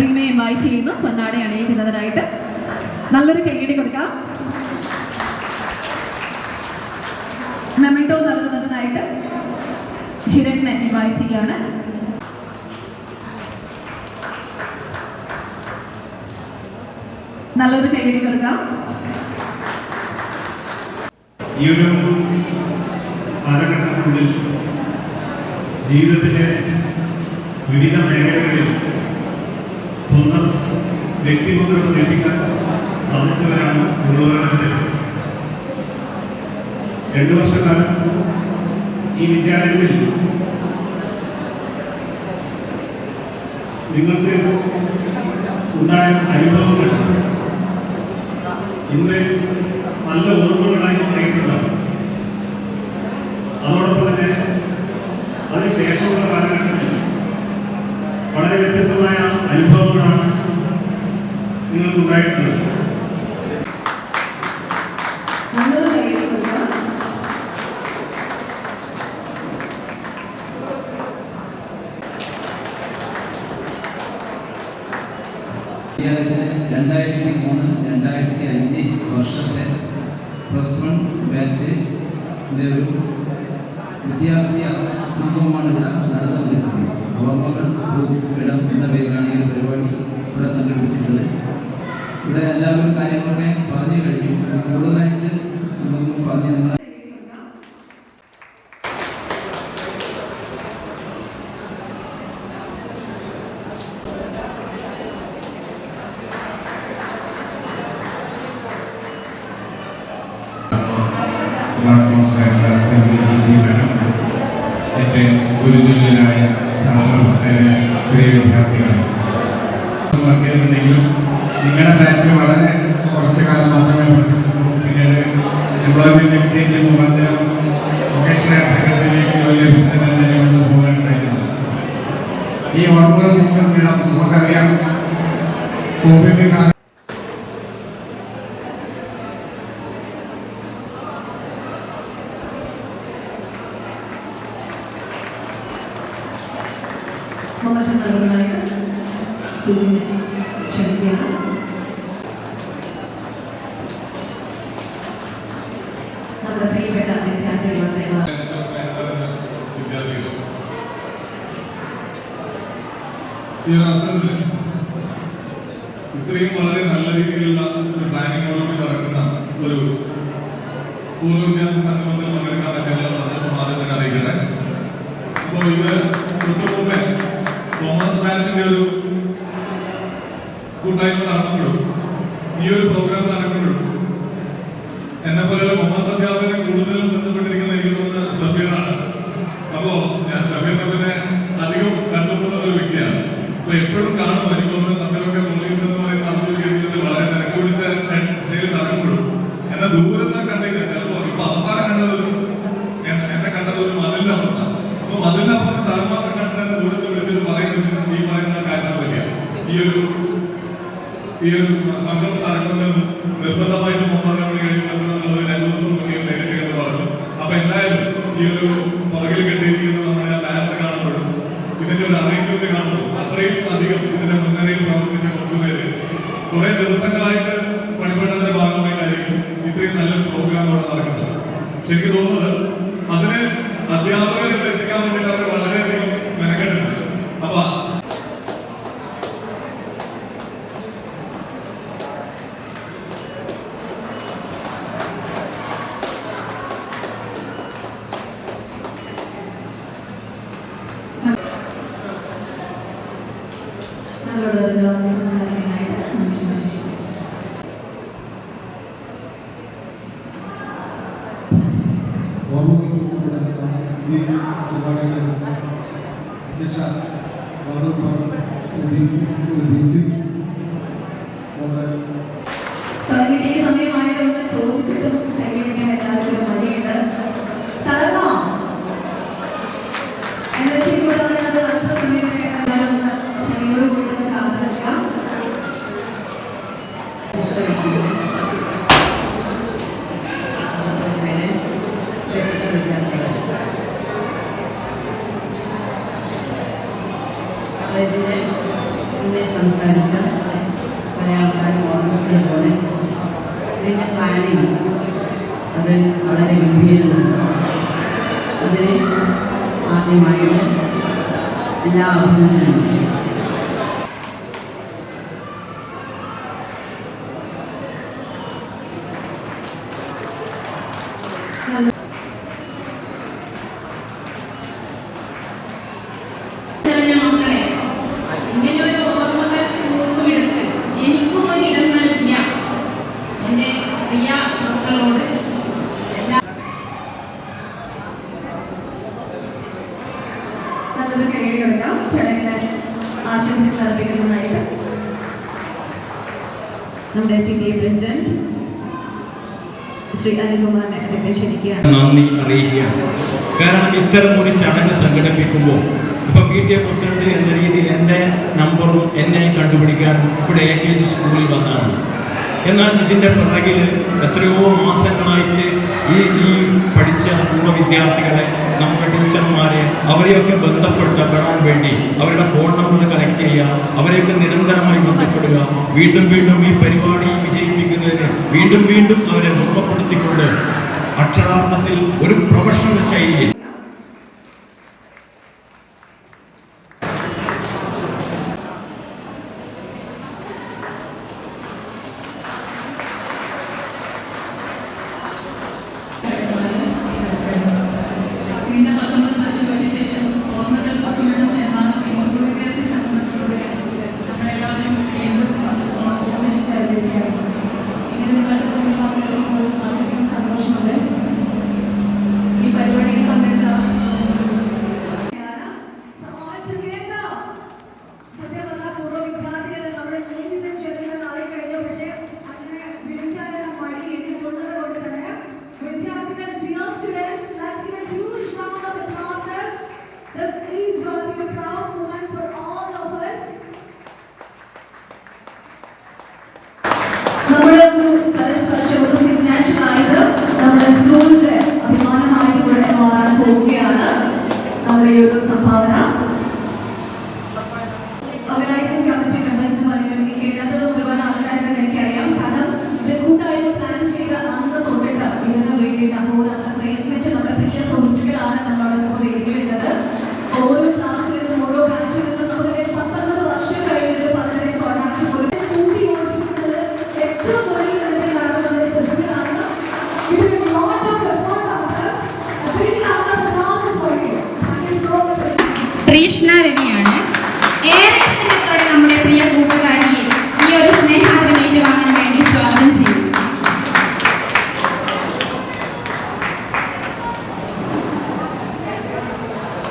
റീമയെ invite ചെയ്യുന്നു. പൊന്നാട അണിയിക്കുന്നതിനായിട്ട് നല്ലൊരു കൈയടി കൊടുക്കാം. മെമിട്ടോ നൽകുന്നതിനായിട്ട് ഹിരണിനെ ഇൻവൈറ്റ് ചെയ്യാണ്. നല്ലൊരു കൈയടി കൊടുക്കാം. ജീവിതത്തിലെ വിവിധ മേഖലകളിൽ സ്വന്തം വ്യക്തിമുദ്രകൾ ലഭിക്കാൻ സാധിച്ചവരാണ് ഗുരുവരണത്തിൽ രണ്ടു വർഷക്കാലം ഈ വിദ്യാലയത്തിൽ നിങ്ങൾക്ക് ഉണ്ടായ അനുഭവങ്ങൾ ഇന്ന് നല്ല ഓർമ്മകളായി മാറിയിട്ടുണ്ടാകും. അതോടൊപ്പം തന്നെ അതിനുശേഷമുള്ള കാലഘട്ടത്തിൽ വളരെ വ്യത്യസ്തമായ അനുഭവങ്ങളാണ് നിങ്ങൾക്ക് ഉണ്ടായിട്ടുള്ളത് രണ്ടായിരത്തി മൂന്ന് രണ്ടായിരത്തി അഞ്ച് വർഷത്തെ പ്ലസ് വൺ ബാച്ചിന്റെ ഒരു വിദ്യാർത്ഥി സംഭവമാണ് ഇവിടെ നടന്നുകൊണ്ടിരിക്കുന്നത് ഓർമ്മകൾ ഇടം എന്ന പേരിലാണ് ഈ ഒരു പരിപാടി ഇവിടെ സംഘടിപ്പിച്ചിട്ടുള്ളത് ഇവിടെ എല്ലാവരും കാര്യങ്ങളൊക്കെ പറഞ്ഞു കഴിഞ്ഞു. കൂടുതലായിട്ട് നമുക്ക് പറഞ്ഞു വേണം എന്റെ ഗുരുതുല്യരായ സഹപ്രവർത്തകരെ പ്രിയ വിദ്യാർത്ഥികളെ വർക്കുന്നുണ്ടെങ്കിലും നിങ്ങളുടെ ബാച്ച് വളരെ കുറച്ച് കാലം മാത്രമേ പഠിപ്പിച്ചിട്ടുള്ളൂ പിന്നീട് എംപ്ലോയ്മെന്റ് എക്സ്ചേഞ്ച് മുഖാന്തരം വൊക്കേഷണൽ സെക്രട്ടറിയിലേക്ക് ജോലി ലഭിച്ചത് തന്നെ ഇവിടുന്ന് പോകാനുണ്ടായിരുന്നു ഈ ഓർമ്മകൾ നിങ്ങൾ വീണം നമുക്കറിയാം കോവിഡ് കാലം മൊമെന്റ് നൽകുന്നതായിട്ട് സുജിനെ ഈ ഒരു ഇത്രയും വളരെ നല്ല രീതിയിലുള്ള ഒരു പ്ലാനിങ്ങോടുകൂടി നടക്കുന്ന ഒരു പൂർവ വിദ്യാർത്ഥി സംഗമത്തിൽ പങ്കെടുക്കാൻ പറ്റിയുള്ള സന്തോഷം ആദ്യം തന്നെ അറിയിക്കട്ടെ. അപ്പോൾ ഇത് തൊട്ടുമുമ്പേ തോമസ് ബാച്ചിന്റെ ഒരു കൂട്ടായ്മ നടക്കുമ്പോഴും ഈ ഒരു പ്രോഗ്രാം നടക്കുമ്പോഴും എന്നെ പോലെയുള്ള തോമസ് അധ്യാപകരെ കാണിച്ചാൽ ദൂരത്ത് വിളിച്ചിട്ട് പറയുന്നത് ഈ പറയുന്ന കാര്യത്തെ പറ്റിയാണ് ഈ ഒരു ഈ ഒരു സംഘം നടക്കുന്നത് നിർബന്ധമായിട്ടും ഒമ്പതാം മണി കഴിയുമ്പോൾ എന്നുള്ളത് രണ്ടു ദിവസം മുന്നേ നേരിട്ട് പറഞ്ഞു. അപ്പൊ എന്തായാലും ഈ ഒരു അധ്യക്ഷ വളരെ പല ആൾക്കാരും ഓർമ്മിച്ചതുപോലെ ഇതിന്റെ പ്ലാനിങ് അത് വളരെ ഗംഭീരമാണ്. അതിന് ആദ്യമായിട്ട് എല്ലാ അഭിനന്ദനങ്ങളും. നിറഞ്ഞ നല്ലൊരു കൈയടി കൊടുക്കാം ചടങ്ങിന് ആശംസകൾ അർപ്പിക്കുന്നതായിട്ട്. നമ്മുടെ പി ടി പ്രസിഡന്റ് ശ്രീ അനിൽകുമാറിനെ അതിന്റെ ക്ഷണിക്കുകയാണ്. നന്ദി അറിയിക്കുകയാണ്. കാരണം ഇത്തരം ഒരു ചടങ്ങ് സംഘടിപ്പിക്കുമ്പോൾ ഇപ്പൊ പി ടി എ പ്രസിഡന്റ് എന്ന രീതിയിൽ എന്റെ നമ്പറും എന്നെ കണ്ടുപിടിക്കാനും ഇവിടെ എ കെ ജി സ്കൂളിൽ വന്നതാണ് എന്നാൽ ഇതിന്റെ പിറകിൽ എത്രയോ മാസങ്ങളായിട്ട് ഈ ഈ പഠിച്ച പൂർവ വിദ്യാർത്ഥികളെ നമ്മുടെ ടീച്ചർമാരെ അവരെയൊക്കെ ബന്ധപ്പെടുത്തപ്പെടാൻ വേണ്ടി അവരുടെ ഫോൺ നമ്പർ കളക്ട് ചെയ്യുക അവരെയൊക്കെ നിരന്തരമായി ബന്ധപ്പെടുക. വീണ്ടും വീണ്ടും ഈ പരിപാടി വിജയിപ്പിക്കുന്നതിന് വീണ്ടും വീണ്ടും അവരെ ഓർമ്മപ്പെടുത്തിക്കൊണ്ട് അക്ഷരാർത്ഥത്തിൽ ഒരു പ്രൊഫഷണൽ ശൈലിയിൽ സംഭാവന. കൃഷ്ണ രവിയാണ്. ഏറെ സ്നേഹത്തോടെ നമ്മുടെ പ്രിയ കൂട്ടുകാരിയെ ഈ ഒരു സ്നേഹാദരം ഏറ്റുവാങ്ങാൻ വേണ്ടി സ്വാഗതം ചെയ്യും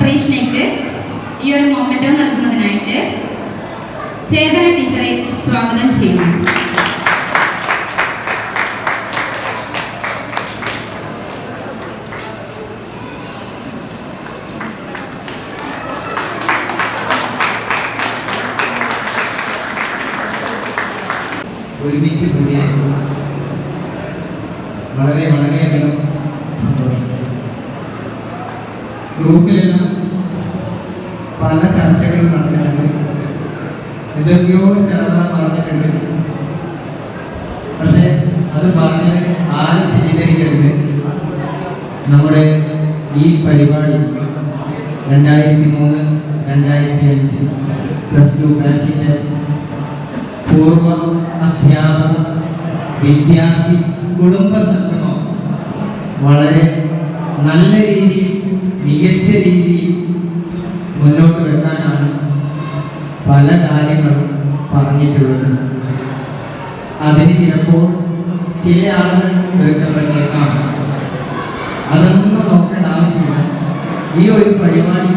കൃഷ്ണയ്ക്ക് ഈ ഒരു മൊമെന്റോ നൽകുന്നതിനായിട്ട് ചേതന ടീച്ചറെ സ്വാഗതം ചെയ്യുന്നു. ഒരുമിച്ച് കൂടിയ വളരെ വളരെയധികം സന്തോഷം. ഗ്രൂപ്പിലെല്ലാം പല ചർച്ചകളും നടന്നിട്ടുണ്ട്. എന്തൊക്കെയോ ചെറുതാ പറഞ്ഞിട്ടുണ്ട്. പക്ഷെ അത് പറഞ്ഞത് ആരും തെറ്റിദ്ധരിക്കരുത്. നമ്മുടെ ഈ പരിപാടി രണ്ടായിരത്തി മൂന്ന് രണ്ടായിരത്തി അഞ്ച് പ്ലസ് ടു ബാച്ചിന്റെ പൂർവ അധ്യാപക വിദ്യാർത്ഥി കുടുംബ സംഗമം വളരെ നല്ല രീതിയിൽ മികച്ച രീതിയിൽ മുന്നോട്ട് വെക്കാനാണ് പല കാര്യങ്ങളും പറഞ്ഞിട്ടുള്ളത്. അതിന് ചിലപ്പോൾ ചില ആളുകൾ വെറുക്കപ്പെട്ടേക്കാം അതൊന്നും നോക്കേണ്ട ആവശ്യമില്ല. ഈ ഒരു പരിപാടി